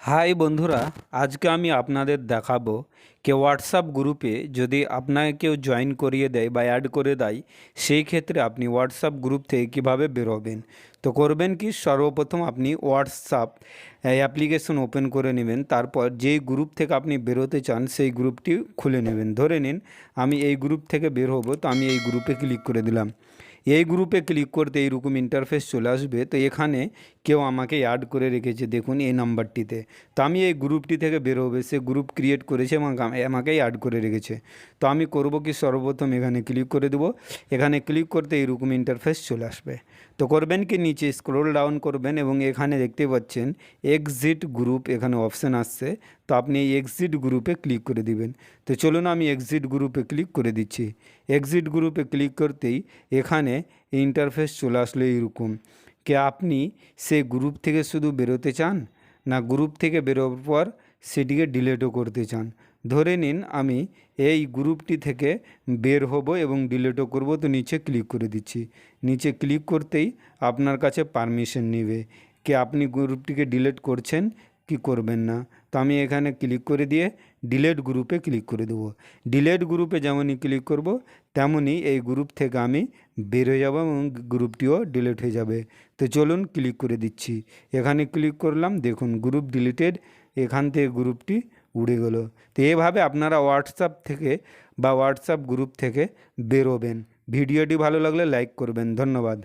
High বন্ধুরা, আজকে আমি আপনাদের দেখাবো যে হোয়াটসঅ্যাপ গ্রুপে যদি আপনাকে কেউ জয়েন করিয়ে দেয় বা অ্যাড করে দেয়, সেই ক্ষেত্রে আপনি হোয়াটসঅ্যাপ গ্রুপ থেকে কীভাবে বেরোবেন? তো করবেন কি? সর্বপ্রথম আপনি হোয়াটসঅ্যাপ অ্যাপ্লিকেশন ওপেন করে নেবেন। তারপর যেই গ্রুপ থেকে আপনি বেরোতে চান, সেই গ্রুপটি খুলে নেবেন। ধরে নিন, আমি এই গ্রুপ থেকে বের হব, তো আমি এই গ্রুপে ক্লিক করে দিলাম। এই গ্রুপে ক্লিক করতে এইরকম ইন্টারফেস চলে আসবে, তো এখানে কেউ আমাকে অ্যাড করে রেখেছে, দেখুন এই নাম্বারটিতে তো আমি এই গ্রুপটি থেকে বেরোবে সে গ্রুপ ক্রিয়েট করেছে এবং আম- আমাকেই অ্যাড করে রেখেছে। তো আমি করব কি, সর্বপ্রথম এখানে ক্লিক করে দেবো। এখানে ক্লিক করতে এইরকম ইন্টারফেস চলে আসবে। তো করবেন কি? নিচে স্ক্রোল ডাউন করবেন এবং এখানে দেখতে পাচ্ছেন এক্সিট গ্রুপ এখানে অপশান আসছে। তো আপনি এই এক্সিট গ্রুপে ক্লিক করে দিবেন। তো চলুন আমি এক্সিট গ্রুপে ক্লিক করে দিচ্ছি। এক্সিট গ্রুপে ক্লিক করতেই এখানে ইন্টারফেস চলে আসলো এইরকম। কে আপনি সে গ্রুপ থেকে শুধু বেরোতে চান? না গ্রুপ থেকে বেরোবার পর সেটিকে ডিলেটও করতে চান? ধরে নিন আমি এই গ্রুপটি থেকে বের হব এবং ডিলেটও করব, তো নিচে ক্লিক করে দিচ্ছি। নিচে ক্লিক করতেই আপনার কাছে পারমিশন নেবে। কি আপনি গ্রুপটিকে ডিলেট করছেন, কি করবেন না? তো আমি এখানে ক্লিক করে দিয়ে ডিলেট গ্রুপে ক্লিক করে দেবো। ডিলেট গ্রুপে যেমনই ক্লিক করব, তেমনই এই গ্রুপ থেকে আমি বের হয়ে যাব এবং গ্রুপটিও ডিলেট হয়ে যাবে। তো চলুন ক্লিক করে দিচ্ছি। এখানে ক্লিক করলাম, দেখুন গ্রুপ ডিলিটেড, এখান থেকে গ্রুপটি উড়ে গেল। তো এভাবে আপনারা হোয়াটসঅ্যাপ থেকে বা হোয়াটসঅ্যাপ গ্রুপ থেকে বেরোবেন। ভিডিওটি ভালো লাগলে লাইক করবেন। ধন্যবাদ।